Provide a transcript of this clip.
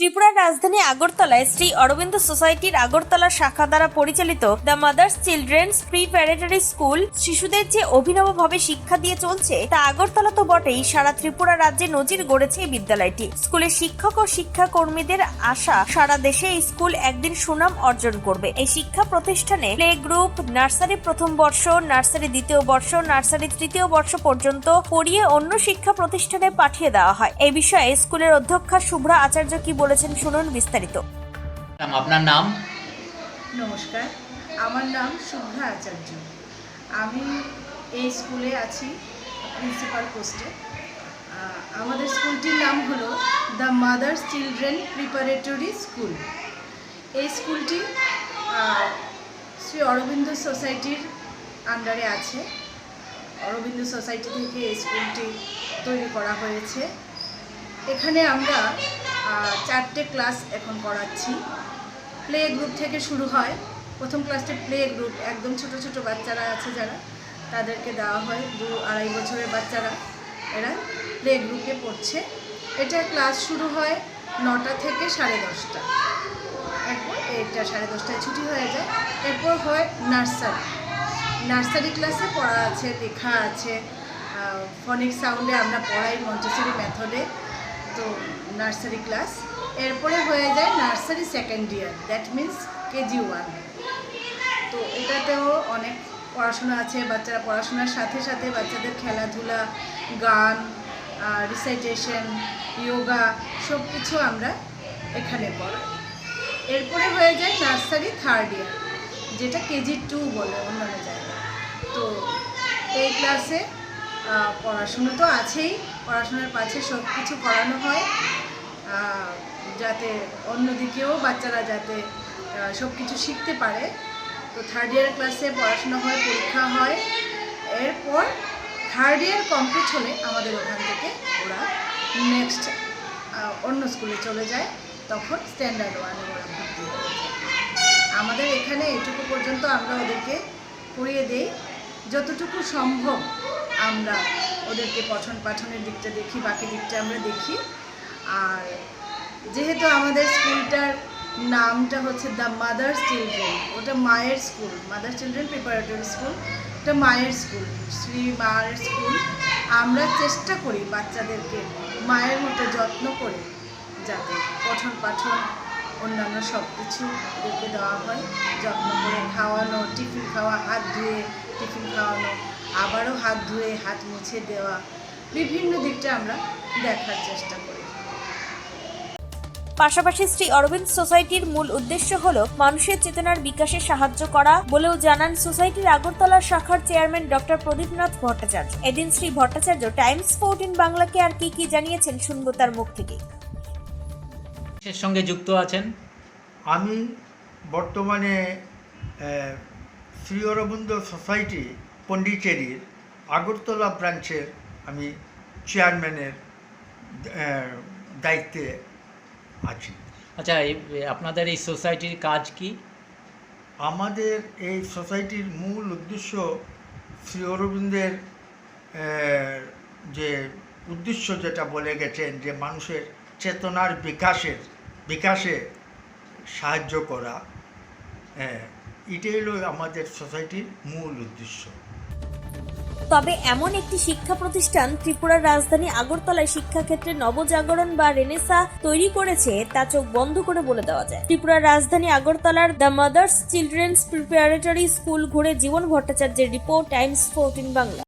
ত্রিপুরার রাজধানী আগরতলায় শ্রী অরবিন্দ সোসাইটির আগরতলা শাখা দ্বারা পরিচালিত the mother's children's preparatory school শিশুদের যে অভিনবভাবে শিক্ষা দিয়ে চলছে, তা আগরতলা তো বটেই, সারা ত্রিপুরা রাজ্যে নজির গড়েছে এই বিদ্যালয়টি। স্কুলের শিক্ষক ও শিক্ষা কর্মীদের আশা, সারা দেশে এই স্কুল একদিন সুনাম অর্জন করবে। এই শিক্ষা প্রতিষ্ঠানে প্লে গ্রুপ, নার্সারি প্রথম বর্ষ, নার্সারি দ্বিতীয় বর্ষ, নার্সারি তৃতীয় বর্ষ পর্যন্ত পড়িয়ে অন্য শিক্ষা প্রতিষ্ঠানে পাঠিয়ে দেওয়া হয়। এই বিষয়ে স্কুলের অধ্যক্ষা শুভ্রা আচার্য কি বলেছেন শুনুন বিস্তারিত। আপনার নাম? নমস্কার আমার নাম শুভ্রা আচার্য। আমি এই স্কুলে আছি প্রিন্সিপাল পোস্টে। আমাদের স্কুলটির নাম হলো the mother's children preparatory school. এই স্কুলটি শ্রী অরবিন্দ সোসাইটির আন্ডারে আছে। অরবিন্দ সোসাইটি থেকে এই স্কুলটি তৈরি করা হয়েছে। এখানে আমরা চারটে ক্লাস এখন করাচ্ছি। প্লে গ্রুপ থেকে শুরু হয়। প্রথম ক্লাসটি প্লে গ্রুপ একদম ছোট ছোট বাচ্চারা আছে যারা, তাদেরকে দেওয়া হয়। দু আড়াই বছরের বাচ্চারা এরা প্লে গ্রুপে পড়ছে। এটা ক্লাস শুরু হয় নটা থেকে সাড়ে দশটা। এরপর এটা সাড়ে দশটায় ছুটি হয়ে যায়। এরপর হয় নার্সারি। নার্সারি ক্লাসে পড়া আছে, লেখা আছে। ফনিক সাউন্ডে আমরা পড়াই মন্টেসরি মেথডে তো নার্সারি ক্লাস। এরপরে হয়ে যায় nursery second year that means KG one তো এটাতেও অনেক পড়াশোনা আছে, বাচ্চারা পড়াশোনার সাথে সাথে বাচ্চাদের খেলাধুলা, গান রিসাইটেশন যোগা সব কিছু আমরা এখানে পড়াই। এরপরে হয়ে যায় নার্সারি থার্ড ইয়ার যেটা কেজি টু বলে অন্যান্য জায়গায়। তো এই ক্লাসে পড়াশুনো তো আছেই, পড়াশোনার পাশে সব কিছু করানো হয়। যাতে অন্যদিকেও বাচ্চারা যাতে সব কিছু শিখতে পারে। তো থার্ড ইয়ার ক্লাসে পড়াশোনা হয়, পরীক্ষা হয়। এরপর থার্ড ইয়ার কমপ্লিট হলে আমাদের ওখান থেকে ওরা নেক্সট অন্য স্কুলে চলে যায়। তখন স্ট্যান্ডার্ড ওয়ানে ওরা ভর্তি হয়ে যায়। আমাদের এখানে এটুকু পর্যন্ত আমরা ওদেরকে পড়িয়ে দেই। যতটুকু সম্ভব আমরা ওদেরকে পঠন পাঠনের দিকটা দেখি, বাকি দিকটা আমরা দেখি। আর যেহেতু আমাদের স্কুলটার নামটা হচ্ছে দ্য মাদার্স চিলড্রেন, ওটা মায়ের school mother children preparatory school, ওটা মায়ের স্কুল, শ্রী মায়ের স্কুল। আমরা চেষ্টা করি বাচ্চাদেরকে মায়ের মতো যত্ন করে যাতে পঠন পাঠন অন্যান্য সব কিছু ওদেরকে দেওয়া হয়। যত্ন করে খাওয়ানো, টিফিন খাওয়া, হাত ধুয়ে টিফিন খাওয়ানো আবারও হাত ধুয়ে হাত মুছে দেওয়া বিভিন্ন দিকটা আমরা দেখার চেষ্টা করি। পাশাপাশি শ্রী অরবিন্দ সোসাইটির মূল উদ্দেশ্য হল মানুষের চেতনার বিকাশে সাহায্য করা বলেও জানান সোসাইটির আগরতলা শাখার চেয়ারম্যান ডক্টর প্রদীপনাথ ভট্টাচার্য। এদিন শ্রী ভট্টাচার্য টাইমস ফোরটিন বাংলাকে আর কি কি জানিয়েছেন শুনব তার মুখ থেকে। এর সঙ্গে যুক্ত আছেন। আমি বর্তমানে আহ, শ্রী অরবিন্দ সোসাইটি পন্ডিচেরির আগরতলা ব্রাঞ্চের আমি চেয়ারম্যানের দায়িত্বে আছি। আচ্ছা আপনাদের এই সোসাইটির কাজ কি? আমাদের এই সোসাইটির মূল উদ্দেশ্য শ্রী অরবিন্দের যে উদ্দেশ্য যেটা বলে গেছেন যে মানুষের চেতনার বিকাশের বিকাশে সাহায্য করা হ্যাঁ এটাই হলো আমাদের সোসাইটির মূল উদ্দেশ্য। তবে এমন একটি শিক্ষা প্রতিষ্ঠান ত্রিপুরার রাজধানী আগরতলায় শিক্ষাক্ষেত্রে নবজাগরণ বা রেনেসা তৈরি করেছে, তা চোখ বন্ধ করে বলে দেওয়া যায়। ত্রিপুরার রাজধানী আগরতলার the mother's children's preparatory school ঘুরে জীবন ভট্টাচার্যের রিপোর্ট, টাইমস, ফোরটিন বাংলা।